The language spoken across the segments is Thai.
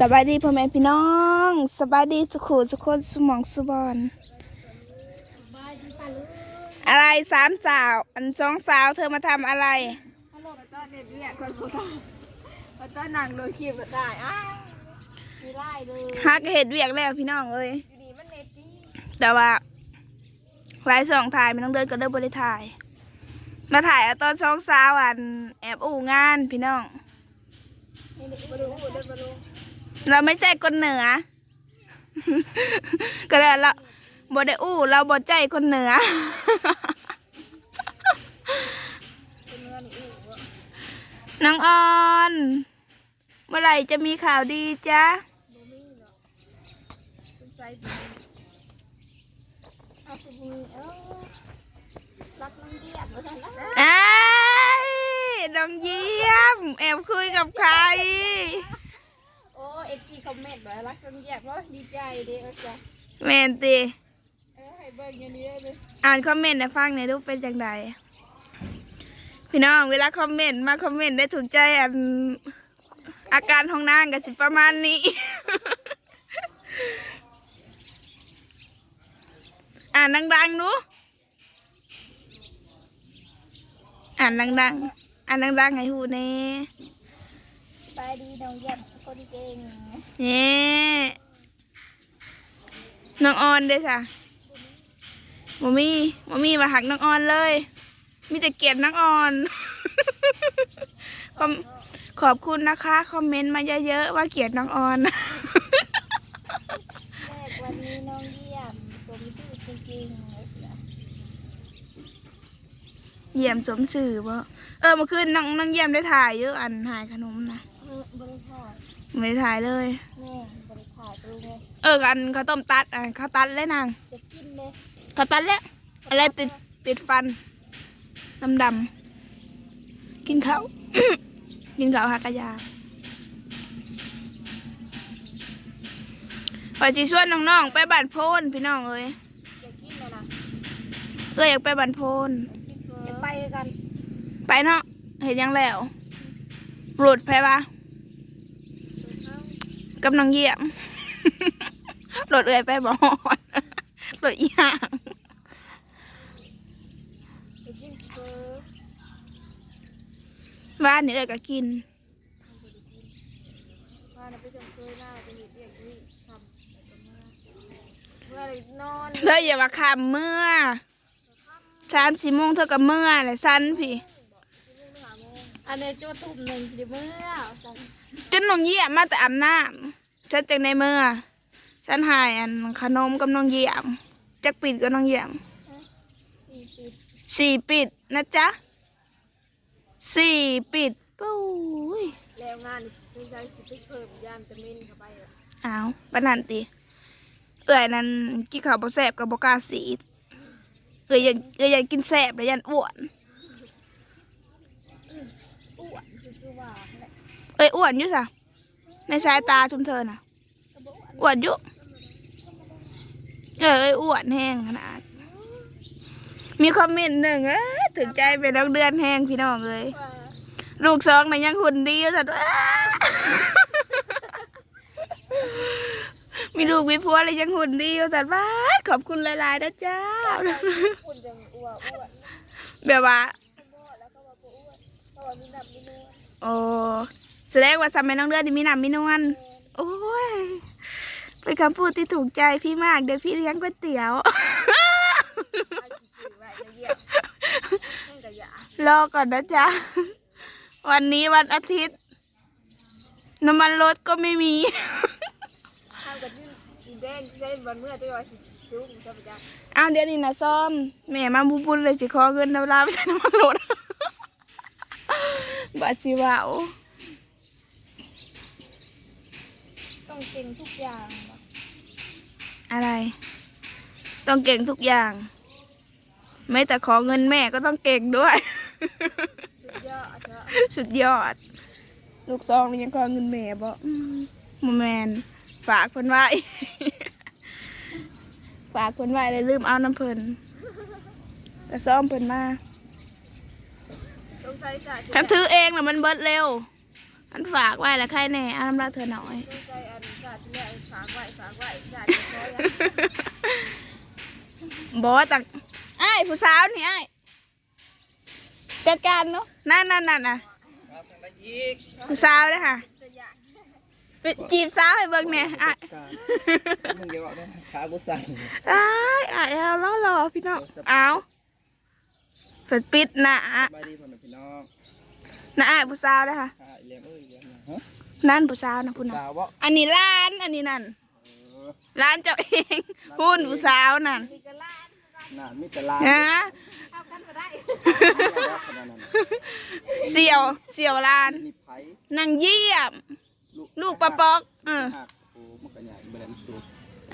สบายดีพ่อแม่พี่น้องสบายดีสุขุสุขคนสมองสุบอนอะไรสามสาว อันสองสาวเธอมาทำอะไรฮัลโหลก็เน็ตเนี่ยคนพูดก็ต้นั่งโดยคลิปก็ได้อ้าวมีไล่เลยฮักเห็ดเวียกแล้วพี่น้องเอ้ยอยู่ดีมันเน็ตดีแต่ว่าไลฟ์สองถ่ายไม่ต้องเดินก็เดินบริถ่าย มาถ่ายเอาตอนสองสาวอันแอบอู่งานพี่น้องนี่ เด็กมาดูเด็กมาดูเราไม่ใจคนเหนือ ก็เลยเราบได้อู้ เราบดใจคนเหนือเป็นเงินอีกวะน้องออนเมื่อไหร่จะมีข่าวดีจ๊ะโมมี่เนาะเป็นไซส์ดีเอาไปมีเออรักน้องเดียบมาทันละไอ้ายน้องเยี่ยม แอบคุยกับใครโอ้เอฟซี คอมเมนต์แบบรักน้องเดียบเพราะดีใจเด้อจ้ะแมนตีเออให้เบิ่งอย่างนี้เลยอ่านคอมเมนต์ในฟังในอยรูปเป็นจังไดพี่น้องเวลาคอมเมนต์มาคอมเมนต์ได้ถูกใจอันอาการของนางกับสิประมาณนี้ อ่านดังๆดูอ่านดังๆ อ่านดังๆให้หูเน่ ไปดีน้องเดียบ คนเก่งเนี่ยน้องออนเด้อค่ะมมี่มมี่มาหักน้องออนเลย มีแต่เกลียดน้องออนขอบขอบคุณนะคะ คอมเมนต์มาเยอะๆว่าเกลียดน้องออนแรกวันนี้น้องเยี่ยมสมชื่อจริงๆเลยจ้ะเยี่ยมสมสื่อบ่เออเมื่อคืนน้องน้องเยี่ยมได้ถ่ายเยอะอันถ่ายขนมนะเออบริษัท ไม่ได้ถ่ายเลย แม่บริษัทรู้ไงเออกันเขาวต้มตัดอะเขาวตัดเลยนางจะกินเลยเขาวตัดแล้วอะไรติดติดฟันดำดำๆกินข้าว กินข้าวหักกระยาพอจีชวนน้องๆไปบ้านโพนพี่น้องเอ้ยจะกินเลยนะเอ้ยอยากไปบ้านโพนจะไปกัน ไปเนาะเห็นยังแล้วหลุดไปปะ กับน้องเยี่ยมหลุดเอ้ยไปบ่ฮอดหลุดอีห่างจะกินเฟอบ้านนี่เอ้ยก็กินมาไปชมเคยหน้าไปเห็นเรียกนี่ทำเมื่อไรนอนเธออย่ามาคำเมื่อสามสี่โมงเธอกับเมื่อเลยสั้นพี่ อันนี้จะมาทุ่มหนึ่งเดี๋ยวเมื่อสั่ง จนน้องเยี่ยมมาแต่อาบน้ำฉันจังในเมื่อฉันหายอันขนมกับน้องเยี่ยมจักปิดกับน้องเยี่ยมสี่ปิดสี่ปิดนะจ๊ะสี่ปิดปุ้ยแล้วงานนี่ใช้สติ๊กเกอร์ยามตะมินเข้าไปอะอ้าวปานนันติเอื่อยนั้นกินข้าวบ่แซ่บกับบกล้าสีดเอื่อยยันเอื่อยยันกินแซ่บแล้วยันอ้วน อ้วนคือว่าแหละ เอ้ยอ้วนอยู่สะในสายตาชุมเธอน่ะอ้วนอยู่เออเอ้ยอ้วนแห้งขนาด มีคอมเมนต์หนึ่งเอ้ถึงใจเป็นน้องเดือนแห้งพี่น้องเลย ลูกสองน่ะยังหุ่นดีสัตว์มีลูกมีผัวเลยยังหุ่นดีสัตว์ว้าขอบคุณหลายๆนะจ้า แบบว่าอ้วนเพราะว่ามีน้ำมีนวลโอ้ แสดงว่าสมัยน้องเดือนนี่มีหนำมีนวลโอ้ยเป็นคำพูดที่ถูกใจพี่มากเดี๋ยวพี่เลี้ยงก๋วยเตี๋ยว รอก่อนนะจ๊ะ วันนี้วันอาทิตย์ น้ำมันรถก็ไม่มีทำกับที่อีเดนเดนวันเมื่อที่ว่าสิจุ้งจะไปจ้ะอ้าวเดี๋ยวนี้นะซ่อมแม่มาบุบุญเลยสิขอเงินน้ำลาไปใช้น้ำมันรถบาจิวาว ต้องเก่งทุกอย่างบ่อะไร ต้องเก่งทุกอย่าง ไม่แต่ขอเงินแม่ก็ต้องเก่งด้วย สุดยอดเถอะสุดยอดลูกซองนี่ยังขอเงินแม่บ่อืมโมแมนฝากเพิ่นไว้ ฝากเพิ่นไว้เลยลืมเอาน้ำเพิ่นแต่ซ่อมเพิ่นมาต้องใช้จ่ายคันถือเองน่ะมันเบิดเร็ว อันฝากไว้แล้วใครแน่อันน้ำลายเธอหน่อยดีใจอันศาสตร์ที่แรกฝากไว้ฝากไว้ศาสตร์ที่ร้อยบอกว่าตังไอ้ายผู้สาวนี่ไอ้ายจัดการเนาะนั่นนั่นนั่นน่ะสาวทางใดอีกผู้สาวเลยค่ะตัวอย่างไปจีบสาวให้เบิ่งเนี่ยอ้ายการมึงอย่าบอกนะขากูสั่นอ้ายอ้ายเอาล้อรอพี่น้องเอาเปิดปิดหนะสบายดีพ่อแม่พี่น้อง นะอ้ายผู้สาวเลยค่ะขาเลี้ยงเอ้ยเลี้ยงนะฮะนั่นผู้สาวนะพุ่นนะสาวบ่อันนี้ร้านอันนี้นั่นเออร้านเจ้าเองพุ่นผู้สาวนั่นมีกระลานน่ามีแต่ลายฮะเข้ากันมาได้ขนาดนั้นเสี่ยวเสี่ยวร้านนี่ไผนางเยี่ยม ลูกปลาปอกเออหักโอ้มันก็ใหญ่บ่ได้มันสูง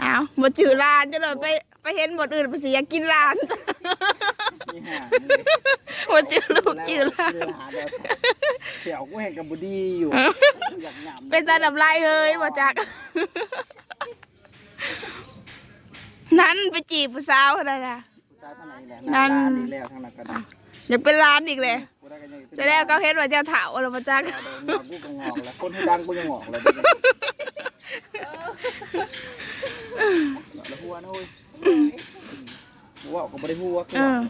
อ้าวบ่จือร้านจะเลยไป ไปเห็นบทอื่นไปสิอยากกินร้านนี่ห่าเลยบ่จือลูกจือร้านจือหาเด้อเขียวกูแห่งกับบุดีอยู่ อยากหยำเป็นตาดับลายเอ้ยบ่จัก นั้นไปจีบผู้สาวอะไรนะผู้ชายทางไหนแหละนั่น ร้าดีแล้วทางนั้นก็ได้อยากเป็นร้านอีกเลยกูได้กันยังจะได้เขาเห็นว่าเจ้าเถาอะไรบ่จัก เดินงอกกูก็งอกแล้ว คนให้ดังกูยังงอกเลยแล้วหัวนะเว้ย หัวก็บ่ได้หัวกูเออ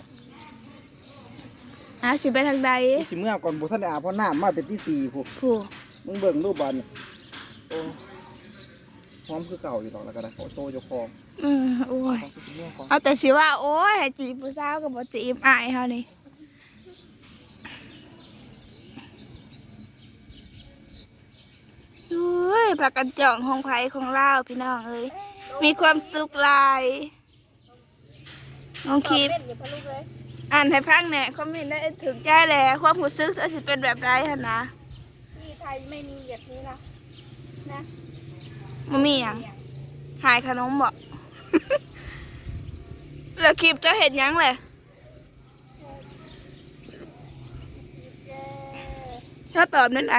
อะสิไปทางใดสิเมื่อก่อนบุท่านได้อาบเพราะน้ำมาแต่ที่สี่พวกผู้มึงเบิ่งรูปบอลโอ้พร้อมคือเก่าอยู่หรอกแล้วก็ได้ขอโตเจ้าของอืมโอ้ย พร้อมคือสิเมื่อก่อนเอาแต่สิว่า โอ้ยให้จีบผู้สาวก็บ่จีบอายเฮานี่โอ้ยพากันจ่องห้องไผของเราพี่น้องเอ้ยมีความสุขหลาย น้องคลิปเล่นอย่าพะลูกเลยอ่านให้ฟังแหน่คอมเมนต์ได้ถึงใจแหละความรู้สึกจะสิเป็นแบบไรหั่นนะที่ไทยไม่มีแบบนี้นะนะบ่มีหยังหายขนมบ่แล้วคลิปจะเห็นยังเลยแกถ้าตอบนั่นไอ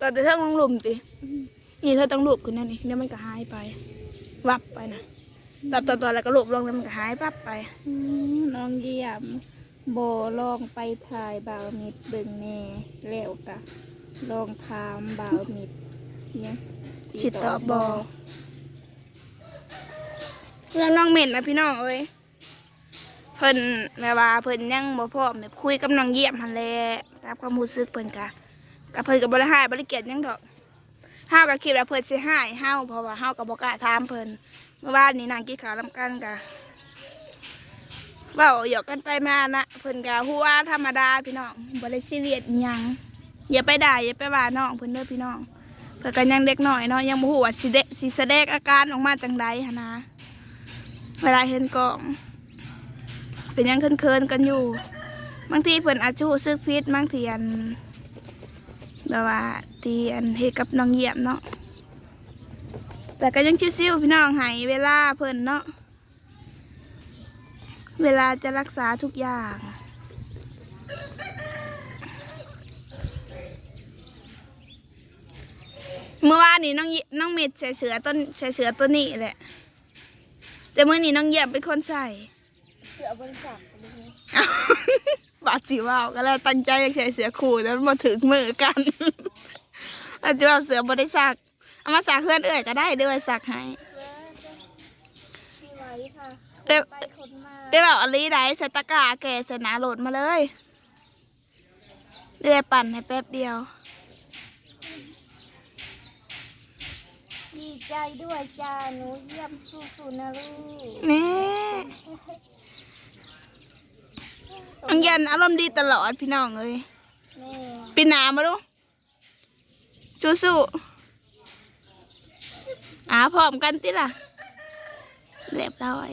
ตอบแต่เท่งลงหลุมตินี่เธอต้องรูปขึ้นนั่นนี่เดี๋ยวมันก็หายไป วับไปนะ ตอบตอบตอบแล้วก็รูปลงแล้วมันก็หายปั๊บไปอืมน้องเยี่ยมโบลองไปถ่ายบ่าวมิดเบิ่งแน่แล้วกะลองถามบ่าวมิดเนี่ยสิตอบบอเรื่องน้องเม่นนะพี่น้องเอ้ยเพิ่นแม่ว่าเพิ่นยังบ่พร้อมแบบคุยกับน้องเยี่ยมหันแหละตามความรู้สึกเพิ่นกะกับเพิ่นก็บ่ได้หายบ่ได้เกลียดหยังดอกเฮาก็คิดว่าเพิ่นสิหายเฮาเพราะว่าเฮาก็บ่กล้าถามเพิ่นเมื่อวานนี้นางกินข้าวนํกันกะเว้าหยอกกันไปมานะเพิ่นก็ฮู้ว่าธรรมดาพี่น้องบ่ได้ซีเรียสอิหยังอย่าไปด่าอย่าไปว่าน้องเพิ่นเด้อพี่น้องเพื่อกันยังเด็กหน่อยเนาะยังบ่ฮู้ว่าสิเดสิแสดงอาการออกมาจังใดหันนะเวลาเห็นกล้องเป็นยังเคินๆกันอยู่ บางทีเพิ่นอาจจะรู้สึกผิดบางทีอันแบบว่าทีอันเฮ็ดกับน้องเยี่ยมเนาะ แต่ก็ยังชิวๆพี่น้องให้เวลาเพิ่นเนาะเวลาจะรักษาทุกอย่างเมื่อวานนี้น้องยิน้องเม็ดใส่เสือต้นใส่เสือตัวนี้แหละ แต่เมื่อนี้น้องเยี่ยมเป็นคนใส่เสือบริษัทลูกนี้เอ้าบาดสิว่าวก็แล้วตั้งใจอยากใส่เสือคู่แต่มันมาถึงมือกันอาจจะเอาเสือบริษัท เอามาสักเพื่อนเอ่ยก็ได้เด้วยสักให้พี่ไว้ค่ะแต่ไปคนมาได้แบบอลีได้ใส่ตะกร้าแกใส่หนาโหลดมาเลยเดือยปั่นให้แป๊บเดียว ดีใจด้วยจ้าหนูเยี่ยมสู้ๆนะลูกนี่น้องยันอารมณ์ดีตลอดพี่น้องเอ้ยแม่ ปีหนามาดูสู้ๆ อ่าพร้อมกันติล่ะเรียบร้อย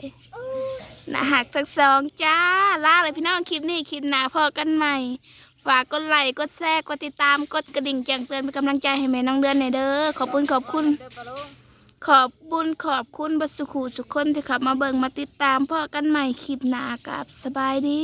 นะหักทั้งสองจ้าลาเลยพี่น้องคลิปนี้คลิปหนาพอกันใหม่ ฝากกดไลค์กดแชร์กดติดตามกดกระดิ่งแจ้งเตือนเป็นกำลังใจให้แม่น้องเดือนในอยเด้อขอบคุณขอบคุณ ขอบบุญขอบคุณบัสุขูทุกคนที่ขับมาเบิ่งมาติดตามพ่อกันใหม่คลิปหนากับสบายดี